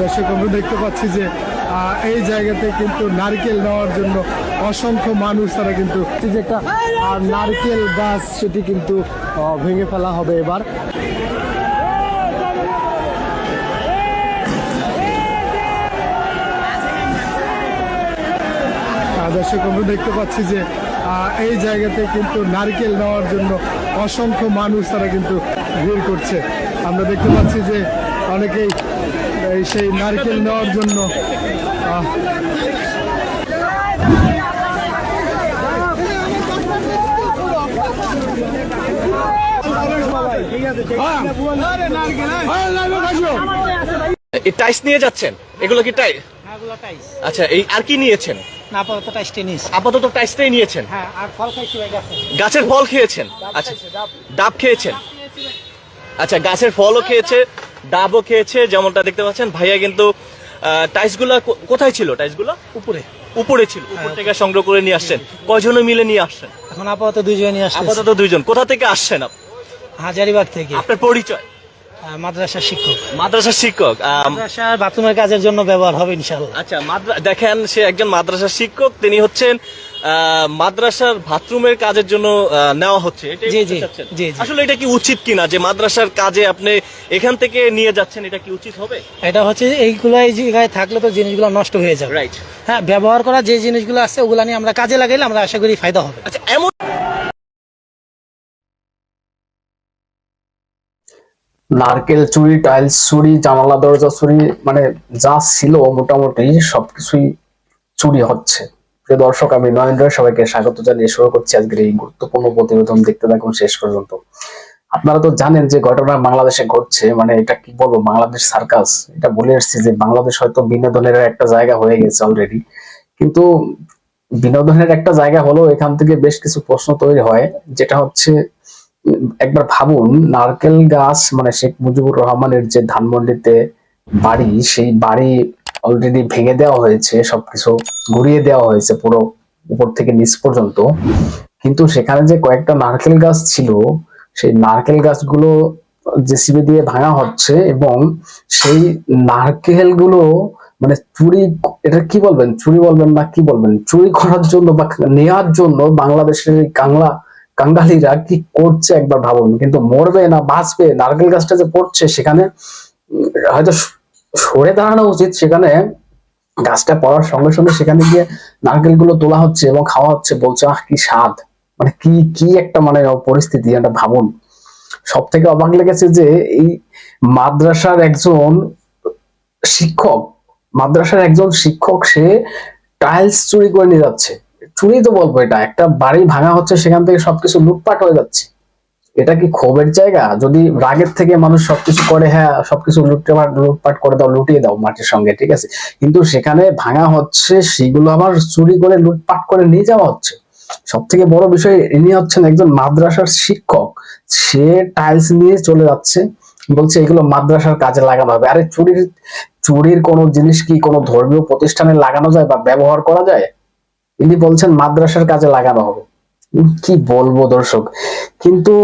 দর্শক আমরা দেখতে পাচ্ছি যে এই জায়গাতে কিন্তু নারকেল নেওয়ার জন্য অসংখ্য মানুষ, তারা কিন্তু যে একটা নারকেল গাছ, সেটি কিন্তু ভেঙে ফেলা হবে এবার। দর্শক আমরা দেখতে পাচ্ছি যে এই জায়গাতে কিন্তু নারকেল নেওয়ার জন্য অসংখ্য মানুষ, তারা কিন্তু ভিড় করছে। আমরা দেখতে পাচ্ছি যে, অনেকেই সেই নারকেল নেওয়ার জন্য। টাইস নিয়ে যাচ্ছেন? এগুলো কি টাইস হ্যাঁ আচ্ছা এই আর কি নিয়েছেন? না আপাতত আপাতত টাইসটাই নিয়েছেন? হ্যাঁ আর ফল খাইছি গাছের ফল খেয়েছেন? আচ্ছা ডাব খেয়েছেন? আচ্ছা গাছের ফলও খেয়েছে। ডাবও খেয়েছে যেমনটা দেখতে পাচ্ছেন। ভাইয়া কিন্তু টাইসগুলো কোথায় ছিল? টাইসগুলো? উপরে। উপরে ছিল। উপর থেকে সংগ্রহ করে নিয়ে আসছেন। কয়জনে মিলে নিয়ে আসছেন? এখন আপাতত দুইজনে নিয়ে আসছে আপাতত দুইজন। কোথা থেকে আসছেন আপনি? হাজারিবাগ থেকে। আপনার পরিচয়? মাদ্রাসার শিক্ষক। মাদ্রাসার শিক্ষক মাদ্রাসার বাথরুমের কাজের জন্য ব্যবহার হবে ইনশাল্লাহ আচ্ছা মাদ্রা দেখেন সে একজন মাদ্রাসার শিক্ষক। তিনি হচ্ছেন মাদ্রাসার বাথরুমের কাজের জন্য আহ, নেওয়া হচ্ছে। আসলে এটা কি উচিত কিনা যে মাদ্রাসার কাজে আপনি এখান থেকে নিয়ে যাচ্ছেন এটা কি উচিত হবে? এটা হচ্ছে এইগুলো এই জায়গায় থাকলে তো জিনিসগুলো নষ্ট হয়ে যাবে। রাইট হ্যাঁ ব্যবহার করা যে জিনিসগুলো আছে ওগুলা নিয়ে আমরা কাজে লাগাইলে আমরা আশা করি ফায়দা হবে। আচ্ছা এমন নারকেল চুরি টাইলস চুরি জানালা দরজা চুরি মানে যা ছিল মোটামুটি সবকিছুই চুরি হচ্ছে। প্রিয় দর্শক, আমি নরেন্দ্র সবাইকে স্বাগত জানিয়ে শুরু করছি আজকের এই গুরুত্বপূর্ণ প্রতিবেদন দেখতে থাকুন শেষ পর্যন্ত। আপনারা তো জানেন যে ঘটনা বাংলাদেশে ঘটছে মানে এটা কি বলব, বাংলাদেশ সার্কাস। এটা বলে এসেছি যে বাংলাদেশ হয়তো বিনোদনের একটা জায়গা হয়ে গেছে অলরেডি কিন্তু বিনোদনের একটা জায়গা হলেও এখান থেকে বেশ কিছু প্রশ্ন তৈরি হয়, যেটা হচ্ছে, একবার ভাবুন, নারকেল গাছ মানে শেখ মুজিবুর রহমানের যে ধানমন্ডিতে বাড়ি, সেই বাড়ি অলরেডি ভেঙে দেওয়া হয়েছে, সবকিছু ঘুরিয়ে দেওয়া হয়েছে পুরো উপর থেকে নিচ পর্যন্ত। কিন্তু সেখানে যে কয়েকটা নারকেল গাছ ছিল, সেই নারকেল গাছগুলো জেসিবি দিয়ে ভাঙা হচ্ছে এবং সেই নারকেলগুলো মানে চুরি, এটা কি বলবেন? চুরি বলবেন না কি বলবেন? চুরি করার জন্য বা নেওয়ার জন্য বাংলাদেশের কাংলা, কাঙ্গালিরা কি করছে একবার ভাবুন। কিন্তু মরবে না, বাঁচবে, নারকেল গাছটা যে পড়ছে সেখানে হয়তো সরে দাঁড়ানো উচিত সেখানে। গাছটা পড়ার সঙ্গে সঙ্গে সেখানে গিয়ে নারকেলগুলো তোলা হচ্ছে এবং খাওয়া হচ্ছে। বলছে, আহ, কি স্বাদ। মানে কি কি একটা মানে পরিস্থিতি, এটা ভাবুন। সব থেকে অবাক লেগেছে যে এই মাদ্রাসার একজন শিক্ষক, মাদ্রাসার একজন শিক্ষক সে টাইলস চুরি করে নিয়ে যাচ্ছে। চুরি তো বলব এটা। একটা বাড়ি ভাঙা হচ্ছে, সেখান থেকে সবকিছু লুটপাট হয়ে যাচ্ছে। এটা কি ক্ষোভের জায়গা? যদি রাগের থেকে মানুষ সবকিছু করে হ্যাঁ সবকিছু লুটে লুটপাট করে দাও, লুটিয়ে দাও মাটির সঙ্গে, ঠিক আছে? কিন্তু সেখানে ভাঙা হচ্ছে, সেগুলো আবার চুরি করে, লুটপাট করে নিয়ে যাওয়া হচ্ছে। সব থেকে বড় বিষয়, ইনি হচ্ছেন একজন মাদ্রাসার শিক্ষক। সে টাইলস নিয়ে চলে যাচ্ছে, বলছে এগুলো মাদ্রাসার কাজে লাগানো হবে। আরে চুরির চুরির কোনো জিনিস কি কোনো ধর্মীয় প্রতিষ্ঠানে লাগানো যায় বা ব্যবহার করা যায়? ইনি বলছেন মাদ্রাসার কাজে লাগানো হবে। কি বলব দর্শক? কিন্তু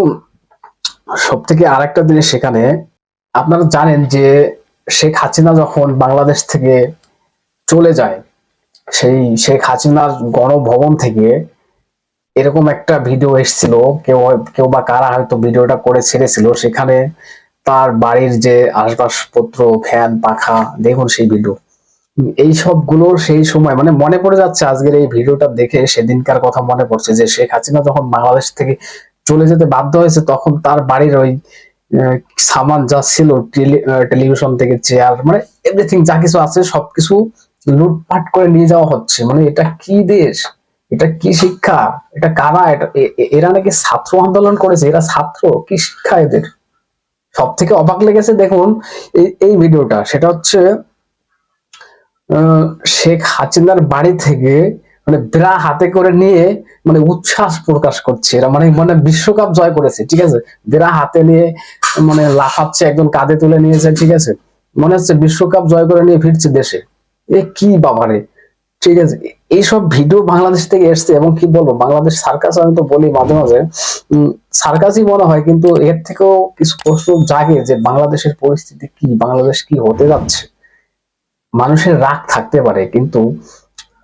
সব থেকে আরেকটা জিনিস সেখানে, আপনারা জানেন যে শেখ হাসিনা যখন বাংলাদেশ থেকে চলে যায়, সেই শেখ হাসিনার গণভবন থেকে এরকম একটা ভিডিও এসেছিল, কেউ কেউ বা কারা হয়তো ভিডিওটা করে ছেড়েছিল, সেখানে তার বাড়ির যে আসবাসপত্র, ফ্যান, পাখা, দেখুন সেই ভিডিও। এই সবগুলো সেই সময় মানে মনে পড়ে যাচ্ছে আজকের এই ভিডিওটা দেখে সেদিনকার কথা মনে পড়ছে যে শেখ হাসিনা যখন বাংলাদেশ থেকে চলে যেতে বাধ্য হয়েছে, তখন তার বাড়ির ওই সামান যা ছিল, টেলি- টেলিভিশন থেকে চেয়ার মানে এভরিথিং যা কিছু আছে সবকিছু লুটপাট করে নিয়ে যাওয়া হচ্ছে। মানে এটা কি দেশ? এটা কি শিক্ষা? এটা কারা? এটা এরা নাকি ছাত্র আন্দোলন করেছে? এরা ছাত্র? কি শিক্ষা এদের? সব থেকে অবাক লেগেছে দেখুন, এই এই ভিডিওটা। সেটা হচ্ছে শেখ হাসিনার বাড়ি থেকে মানে ব্রা হাতে করে নিয়ে মানে উচ্ছ্বাস প্রকাশ করছে। এরা মানে মানে বিশ্বকাপ জয় করেছে, ঠিক আছে? ব্রা হাতে নিয়ে মানে লাফাচ্ছে, একজন কাঁধে তুলে নিয়েছে, ঠিক আছে? মনে হচ্ছে বিশ্বকাপ জয় করে নিয়ে ফিরছে দেশে। এ কি বাবারে, ঠিক আছে? এইসব ভিডিও বাংলাদেশ থেকে এসছে, এবং কি বলব, বাংলাদেশ সার্কাস, আমি তো বলি মাঝে মাঝে সার্কাসই মনে হয়, কিন্তু এর থেকেও কিছু প্রশ্ন জাগে যে বাংলাদেশের পরিস্থিতি কি, বাংলাদেশ কি হতে যাচ্ছে? মানুষের রাগ থাকতে পারে, কিন্তু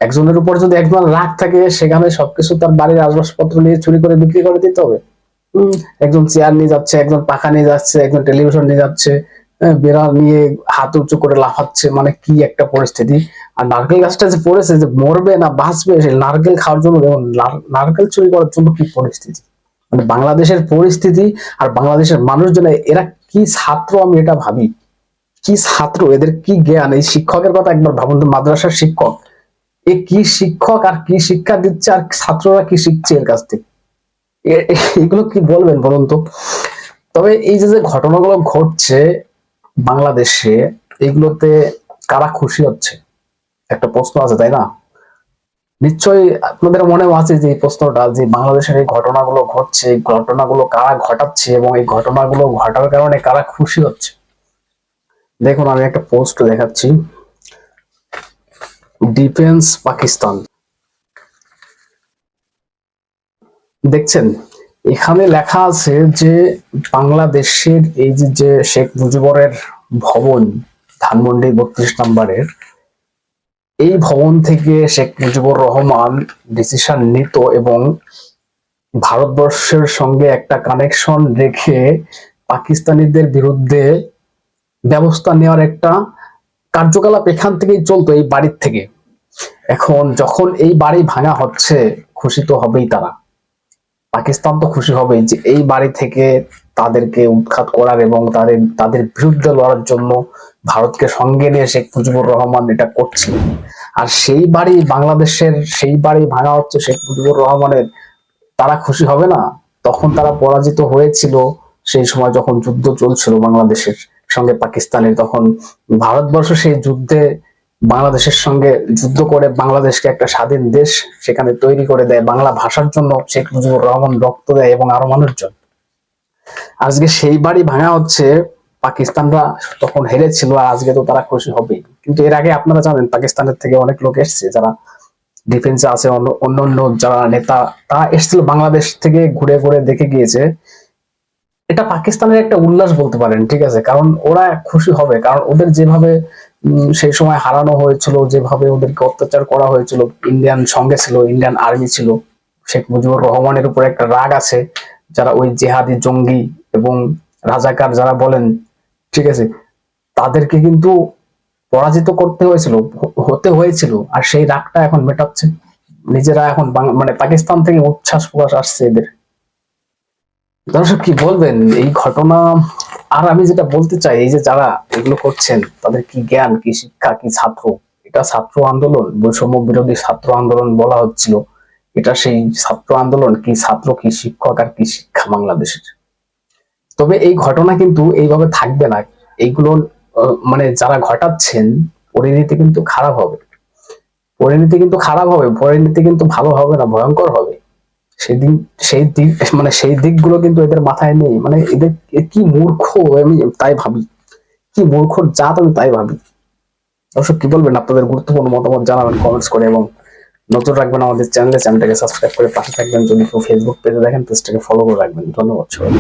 একজনের উপর যদি একজন রাগ থাকে সেখানে সবকিছু তার বাড়ির আসবাবপত্র নিয়ে চুরি করে বিক্রি করে দিতে হবে। একজন চেয়ার নিয়ে যাচ্ছে একজন পাখা নিয়ে যাচ্ছে একজন টেলিভিশন নিয়ে যাচ্ছে হ্যাঁ, বেড়া নিয়ে হাত উঁচু করে লাফাচ্ছে মানে কি একটা পরিস্থিতি। আর নারকেল গাছটা যে পড়েছে যে মরবে না বাঁচবে সে নারকেল খাওয়ার জন্য দেখুন নারকেল চুরি করার জন্য কি পরিস্থিতি? মানে বাংলাদেশের পরিস্থিতি আর বাংলাদেশের মানুষজন এরা কি ছাত্র আমি এটা ভাবি। কি ছাত্র এদের কি জ্ঞান? এই শিক্ষকের কথা একবার ভাবুন তো মাদ্রাসার শিক্ষক। এ কি শিক্ষক আর কি শিক্ষা দিচ্ছে আর ছাত্ররা কি শিখছে এর কাছ থেকে? এগুলো কি বলবেন বলুন তো? তবে এই যে যে ঘটনাগুলো ঘটছে বাংলাদেশে, এগুলোতে কারা খুশি হচ্ছে? একটা প্রশ্ন আছে, তাই না? নিশ্চয়ই আপনাদের মনে আছে যে এই প্রশ্নটা, যে বাংলাদেশের এই ঘটনাগুলো ঘটছে, এই ঘটনাগুলো কারা ঘটাচ্ছে এবং এই ঘটনাগুলো ঘটার কারণে কারা খুশি হচ্ছে? দেখুন, আমি একটা পোস্ট দেখাচ্ছি। ডিফেন্স পাকিস্তান। দেখছেন, এখানে লেখা আছে যে বাংলাদেশের এই যে শেখ মুজিবরের ভবন, ধানমন্ডি বত্রিশ নম্বরের, এই ভবন থেকে শেখ মুজিবুর রহমান ডিসিশন নিত এবং ভারতবর্ষের সঙ্গে একটা কানেকশন রেখে পাকিস্তানিদের বিরুদ্ধে ব্যবস্থা নেওয়ার একটা কার্যকলাপ এখান থেকেই চলতো এই বাড়ির থেকে। এখন যখন এই বাড়ি ভাঙা হচ্ছে, খুশি তো হবেই তারা। পাকিস্তান তো খুশি হবেই যে এই বাড়ি থেকে তাদেরকে উৎখাত করার এবং তাদের তাদের বিরুদ্ধে লড়ার জন্য ভারতকে সঙ্গে নিয়ে শেখ মুজিবুর রহমান এটা করছিল আর সেই বাড়ি বাংলাদেশের, সেই বাড়ি ভাঙা হচ্ছে শেখ মুজিবুর রহমানের, তারা খুশি হবে না? তখন তারা পরাজিত হয়েছিল সেই সময় যখন যুদ্ধ চলছিল বাংলাদেশের সঙ্গে পাকিস্তানের, তখন ভারতবর্ষ সেই যুদ্ধে বাংলাদেশের সঙ্গে যুদ্ধ করে বাংলাদেশকে একটা স্বাধীন দেশ সেখানে তৈরি করে দেয়, বাংলা ভাষার জন্য শেখ মুজিবুর রহমান রক্ত দেয় এবং আরও মানুষজন আজকে সেই বাড়ি ভাঙা হচ্ছে, পাকিস্তানরা তখন হেরেছিল আজকে তো তারা খুশি হবেই। কিন্তু এর আগে আপনারা জানেন, পাকিস্তানের থেকে অনেক লোক এসছে, যারা ডিফেন্সে আছে, অন্য অন্য যারা নেতা, তারা এসেছিল বাংলাদেশ থেকে ঘুরে ঘুরে দেখে গিয়েছে। এটা পাকিস্তানের একটা উল্লাস বলতে পারেন, ঠিক আছে? কারণ ওরা খুশি হবে, কারণ ওদের যেভাবে সেই সময় হারানো হয়েছিল, যেভাবে ওদেরকে অত্যাচার করা হয়েছিল। ইন্ডিয়ান সঙ্গে ছিল ইন্ডিয়ান আর্মি ছিল। শেখ মুজিবুর রহমানের উপর একটা রাগ আছে, যারা ওই জেহাদি জঙ্গি এবং রাজাকার যারা বলেন, ঠিক আছে, তাদেরকে কিন্তু পরাজিত করতে হয়েছিল হতে হয়েছিল। আর সেই রাগটা এখন মেটাচ্ছে। নিজেরা এখন মানে পাকিস্তান থেকে উচ্ছ্বাস প্রকাশ আসছে এদের। দর্শক, কি বলবেন? এই ঘটনা আর আমি যেটা বলতে চাই, এই যে যারা এগুলো করছেন, তাদের কি জ্ঞান, কি শিক্ষা, কি ছাত্র? এটা ছাত্র আন্দোলন, বৈষম্য বিরোধী ছাত্র আন্দোলন বলা হচ্ছিল। এটা সেই ছাত্র আন্দোলন কি ছাত্র, কি শিক্ষক আর কি শিক্ষা বাংলাদেশের? তবে এই ঘটনা কিন্তু এইভাবে থাকবে না। এইগুলো মানে যারা ঘটাচ্ছেন পরিণতি কিন্তু খারাপ হবে। পরিণতি কিন্তু খারাপ হবে পরিণতি কিন্তু ভালো হবে না, ভয়ঙ্কর হবে। সেদিন সেই দিক মানে সেই দিকগুলো কিন্তু এদের মাথায় নেই। মানে এদের কি মূর্খ আমি তাই ভাবি। কি মূর্খ জাত আমি তাই ভাবি। অবশ্য কি বলবেন? আপনাদের গুরুত্বপূর্ণ মতামত জানাবেন কমেন্টস করে এবং নজর রাখবেন আমাদের চ্যানেলে চ্যানেলটাকে সাবস্ক্রাইব করে পাশে থাকবেন। যদি কেউ ফেসবুক পেজে দেখেন পেজটাকে ফলো করে রাখবেন। ধন্যবাদ সবাই